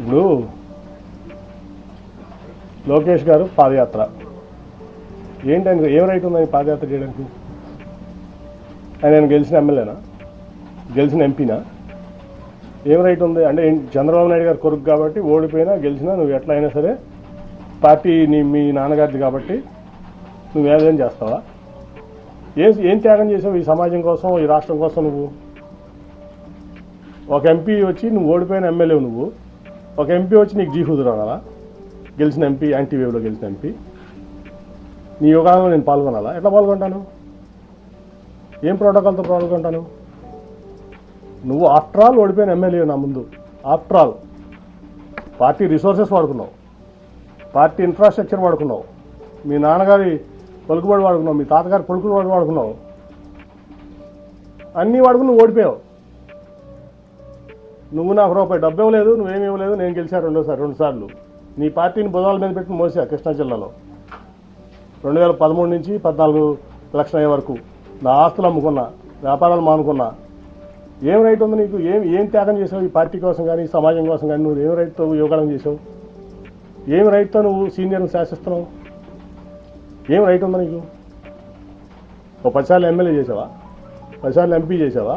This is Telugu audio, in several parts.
ఇప్పుడు లోకేష్ గారు పాదయాత్ర. ఏంటని ఏం రైట్ ఉందని పాదయాత్ర చేయడానికి? ఆయన గెలిచిన ఎమ్మెల్యేనా? గెలిచిన ఎంపీనా? ఏం రైట్ ఉంది? అంటే చంద్రబాబు నాయుడు గారు కొరకు కాబట్టి ఓడిపోయినా గెలిచినా నువ్వు ఎట్లా అయినా సరే పార్టీ నీ మీ నాన్నగారిది కాబట్టి నువ్వు ఏదైనా చేస్తావా? ఏం ఏం త్యాగం చేసావు ఈ సమాజం కోసం ఈ రాష్ట్రం కోసం నువ్వు? ఒక ఎంపీ వచ్చి నువ్వు ఓడిపోయిన ఎమ్మెల్యే నువ్వు. ఒక ఎంపీ వచ్చి నీకు జీహుదురు రావాలా గెలిచిన ఎంపీ యాంటీ వేవ్లో గెలిచిన ఎంపీ నీ యోగాలో నేను పాల్గొనాలా? ఎట్లా పాల్గొంటాను? ఏం ప్రోటోకాల్తో పాల్గొంటాను? నువ్వు ఆఫ్టర్ ఆల్ ఓడిపోయిన ఎమ్మెల్యే నా ముందు. ఆఫ్టర్ ఆల్ పార్టీ రిసోర్సెస్ వాడుకున్నావు. పార్టీ ఇన్ఫ్రాస్ట్రక్చర్ వాడుకున్నావు. మీ నాన్నగారి పలుకుబడి వాడుకున్నావు. మీ తాతగారి పలుకుబడి వాడుకున్నావు. అన్నీ వాడుకుని నువ్వు ఓడిపోయావు. నువ్వు నాకు రూపాయి డబ్బు ఇవ్వలేదు నువ్వేమి ఇవ్వలేదు నేను గెలిచా రెండోసారి రెండు సార్లు నీ పార్టీని బుధవాల మీద పెట్టి మోసా కృష్ణా జిల్లాలో. రెండు వేల పదమూడు నుంచి పద్నాలుగు లక్షల అయ్యే వరకు నా ఆస్తులు అమ్ముకున్నా వ్యాపారాలు మానుకున్నా. ఏం రైట్ ఉంది నీకు? ఏం ఏం త్యాగం చేసావు ఈ పార్టీ కోసం కానీ సమాజం కోసం కానీ? నువ్వు ఏం రైట్తో యోగాలం చేసావు ఏం రైట్తో నువ్వు సీనియర్ని శాసిస్తున్నావు? ఏం రైట్ ఉందా నీకు? ఓ పదిసార్లు ఎమ్మెల్యే చేసావా పదిసార్లు ఎంపీ చేసావా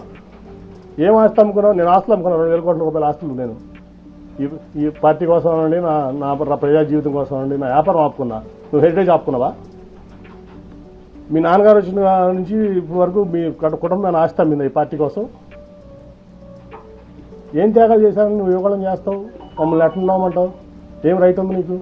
ఏం ఆస్తి అమ్ముకున్నావు? నేను ఆస్తులు అమ్ముకున్నాను. రెండు వేల కోట్ల రూపాయల ఆస్తులు నేను. ఈ ఈ పార్టీ కోసం అండి నా నా ప్రజా జీవితం కోసం అండి నా వ్యాపారం ఆపుకున్నా. నువ్వు హెరిటేజ్ ఆపుకున్నావా? మీ నాన్నగారు వచ్చిన నుంచి ఇప్పటి వరకు మీ కుటుంబాన్ని ఆస్తి అమ్మింది ఈ పార్టీ కోసం. ఏం త్యాగాలు చేశారని నువ్వు యువకులం చేస్తావు? మమ్మల్ని ఎట్లా ఉన్నామంటావు ఏం రైట్ ఉంది నీకు?